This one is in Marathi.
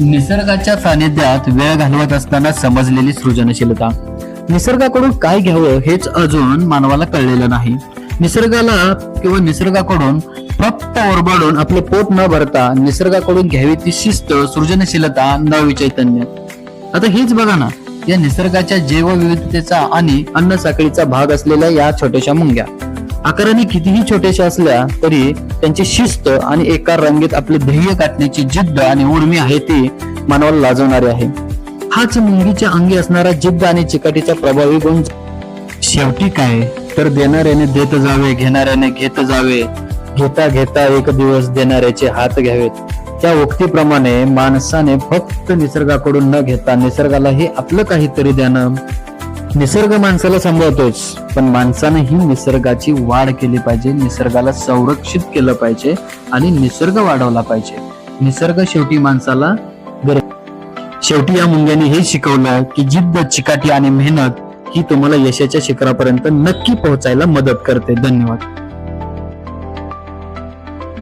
निसर्गाच्या सानिध्यात वेळ घालवत असताना समजलेली सृजनशीलता. निसर्गाकडून काय घ्यावं हेच अजून मानवाला कळलेलं नाही. निसर्गाला किंवा निसर्गाकडून फक्त ओरबाडून आपले पोट न भरता निसर्गाकडून घ्यावी ती शिस्त सृजनशीलता न विचैतन्य आता हेच बघा ना या निसर्गाच्या जैवविविधतेचा आणि अन्न साखळीचा भाग असलेल्या या छोट्याशा मुंग्या. आकाराने कितीही छोट्याशा असल्या तरी त्यांची शिस्त आणि एका रंगीत आपले ध्येय गाठण्याची जिद्द आणि उर्मी आहे ती मानवाला लाजवणारी आहे. हाच मुंगीच्या अंगी असणारा जिद्द आणि चिकाटीचा प्रभावी गुण. शेवटी काय? तर देणाऱ्याने देत जावे घेणाऱ्याने घेत जावे. घेता घेता एक दिवस देणाऱ्याचे हात घ्यावेत. त्या उक्तीप्रमाणे माणसाने फक्त निसर्गाकडून न घेता निसर्गाला हे आपलं काहीतरी देणं निसर्ग माणसाला सांभाळतोच पण माणसानेही निसर्गाची वाढ केली पाहिजे निसर्गाला संरक्षित केलं पाहिजे आणि निसर्ग वाढवला पाहिजे. निसर्ग शेवटी माणसाला शेवटी या मुंग्याने हे शिकवलं की जिद्द चिकाटी आणि मेहनत ही तुम्हाला यशाच्या शिखरापर्यंत नक्की पोहोचायला मदत करते. धन्यवाद.